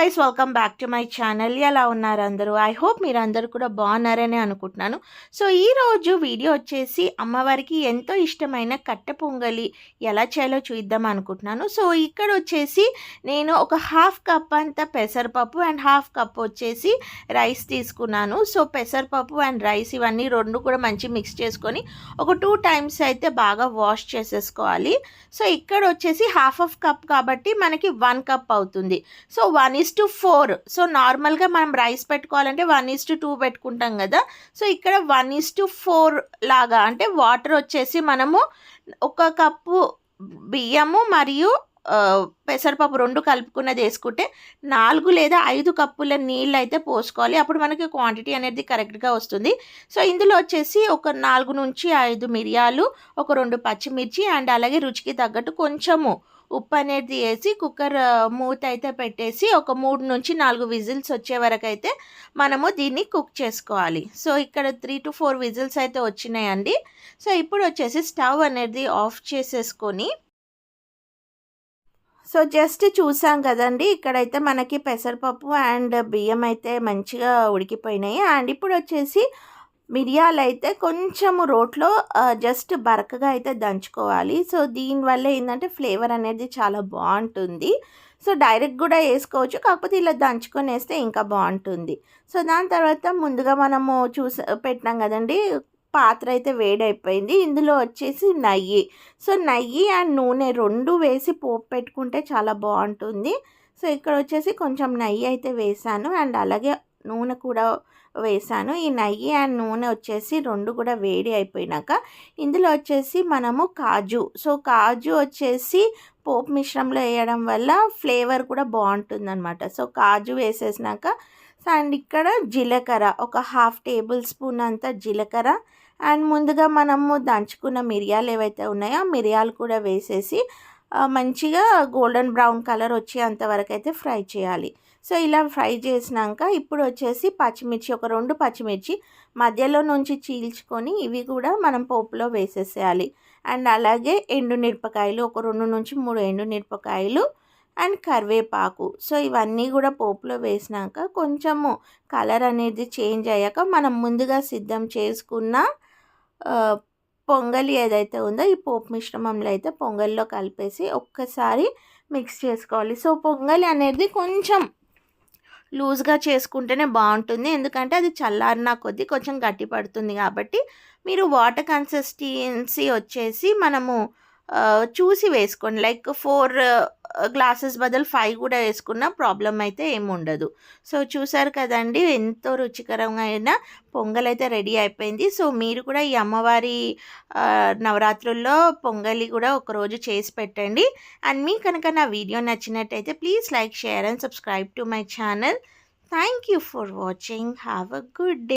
Guys welcome back to my channel ఎలా ఉన్నారు అందరూ? ఐ హోప్ మీరు అందరూ కూడా బాగున్నారని అనుకుంటున్నాను. సో ఈరోజు వీడియో వచ్చేసి అమ్మవారికి ఎంతో ఇష్టమైన కట్టె పొంగలి ఎలా చేయాలో చూద్దాం అనుకుంటున్నాను. సో ఇక్కడ వచ్చేసి నేను ఒక హాఫ్ కప్ అంత పెసరపప్పు అండ్ హాఫ్ కప్ వచ్చేసి రైస్ తీసుకున్నాను. సో పెసరపప్పు అండ్ రైస్ ఇవన్నీ రెండు కూడా మంచి మిక్స్ చేసుకొని ఒక టూ టైమ్స్ అయితే బాగా వాష్ చేసేసుకోవాలి. సో ఇక్కడ వచ్చేసి హాఫ్ ఆఫ్ కప్ కాబట్టి మనకి వన్ కప్ అవుతుంది. So one is to four so నార్మల్గా మనం రైస్ పెట్టుకోవాలంటే వన్ ఈజ్ టు టూ పెట్టుకుంటాం కదా. సో ఇక్కడ వన్ ఈజ్ టు ఫోర్ లాగా అంటే వాటర్ వచ్చేసి మనము ఒక కప్పు బియ్యము మరియు పెసరపప్పు రెండు కలుపుకున్నది వేసుకుంటే నాలుగు లేదా ఐదు కప్పుల నీళ్ళు అయితే పోసుకోవాలి. అప్పుడు మనకి క్వాంటిటీ అనేది కరెక్ట్గా వస్తుంది. సో ఇందులో వచ్చేసి ఒక నాలుగు నుంచి ఐదు మిరియాలు ఒక రెండు పచ్చిమిర్చి అండ్ అలాగే రుచికి తగ్గట్టు కొంచెము ఉప్పు అనేది వేసి కుక్కర్ మూత అయితే పెట్టేసి ఒక మూడు నుంచి నాలుగు విజిల్స్ వచ్చే వరకు అయితే మనము దీన్ని కుక్ చేసుకోవాలి. సో ఇక్కడ త్రీ టు ఫోర్ విజిల్స్ అయితే వచ్చినాయండి. సో ఇప్పుడు వచ్చేసి స్టవ్ అనేది ఆఫ్ చేసేసుకొని సో జస్ట్ చూసాం కదండి ఇక్కడైతే మనకి పెసరపప్పు అండ్ బియ్యం అయితే మంచిగా ఉడికిపోయినాయి. అండ్ ఇప్పుడు వచ్చేసి మిరియాలు అయితే కొంచెము రోట్లో జస్ట్ బరకగా అయితే దంచుకోవాలి. సో దీనివల్ల ఏంటంటే ఫ్లేవర్ అనేది చాలా బాగుంటుంది. సో డైరెక్ట్ కూడా వేసుకోవచ్చు. కాకపోతే ఇలా దంచుకొని వేస్తే ఇంకా బాగుంటుంది. సో దాని తర్వాత ముందుగా మనము చూస పెట్టినాం కదండి పాత్ర అయితే వేడైపోయింది. ఇందులో వచ్చేసి నెయ్యి. సో నెయ్యి అండ్ నూనె రెండు వేసి పోపు పెట్టుకుంటే చాలా బాగుంటుంది. సో ఇక్కడ వచ్చేసి కొంచెం నెయ్యి అయితే వేసాను. అండ్ అలాగే నూనె కూడా వేసాను. ఈ నెయ్యి అండ్ నూనె వచ్చేసి రెండు కూడా వేడి అయిపోయినాక ఇందులో వచ్చేసి మనము కాజు. సో కాజు వచ్చేసి పోపు మిశ్రమంలో వేయడం వల్ల ఫ్లేవర్ కూడా బాగుంటుందన్నమాట. సో కాజు వేసేసినాక అండ్ ఇక్కడ జీలకర్ర ఒక హాఫ్ టేబుల్ స్పూన్ అంత జీలకర్ర అండ్ ముందుగా మనము దంచుకున్న మిరియాలు ఏవైతే ఉన్నాయో ఆ మిరియాలు కూడా వేసేసి మంచిగా గోల్డెన్ బ్రౌన్ కలర్ వచ్చేంత వరకు అయితే ఫ్రై చేయాలి. సో ఇలా ఫ్రై చేసినాక ఇప్పుడు వచ్చేసి పచ్చిమిర్చి ఒక రెండు పచ్చిమిర్చి మధ్యలో నుంచి చీల్చుకొని ఇవి కూడా మనం పోపులో వేసేసేయాలి. అండ్ అలాగే ఎండు మిరపకాయలు ఒక రెండు నుంచి మూడు ఎండు మిరపకాయలు అండ్ కరివేపాకు. సో ఇవన్నీ కూడా పోపులో వేసినాక కొంచెము కలర్ అనేది చేంజ్ అయ్యాక మనం ముందుగా సిద్ధం చేసుకున్న పొంగలి ఏదైతే ఉందో ఈ పోపు మిశ్రమంలో అయితే పొంగల్లో కలిపేసి ఒక్కసారి మిక్స్ చేసుకోవాలి. సో పొంగలి అనేది కొంచెం లూజ్గా చేసుకుంటేనే బాగుంటుంది. ఎందుకంటే అది చల్లారిన కొద్దీ కొంచెం గట్టి పడుతుంది కాబట్టి మీరు వాటర్ కన్సిస్టెన్సీ వచ్చేసి మనము చూసి వేసుకోండి. లైక్ ఫోర్ గ్లాసెస్ బదులు ఫైవ్ కూడా వేసుకున్న ప్రాబ్లం అయితే ఏముండదు. సో చూసారు కదండి ఎంతో రుచికరమైన పొంగల్ అయితే రెడీ అయిపోయింది. సో మీరు కూడా ఈ అమ్మవారి నవరాత్రుల్లో పొంగలి కూడా ఒకరోజు చేసి పెట్టండి. అండ్ మీకు కనుక నా వీడియో నచ్చినట్టయితే please like share and subscribe to my channel thank you for watching have a good day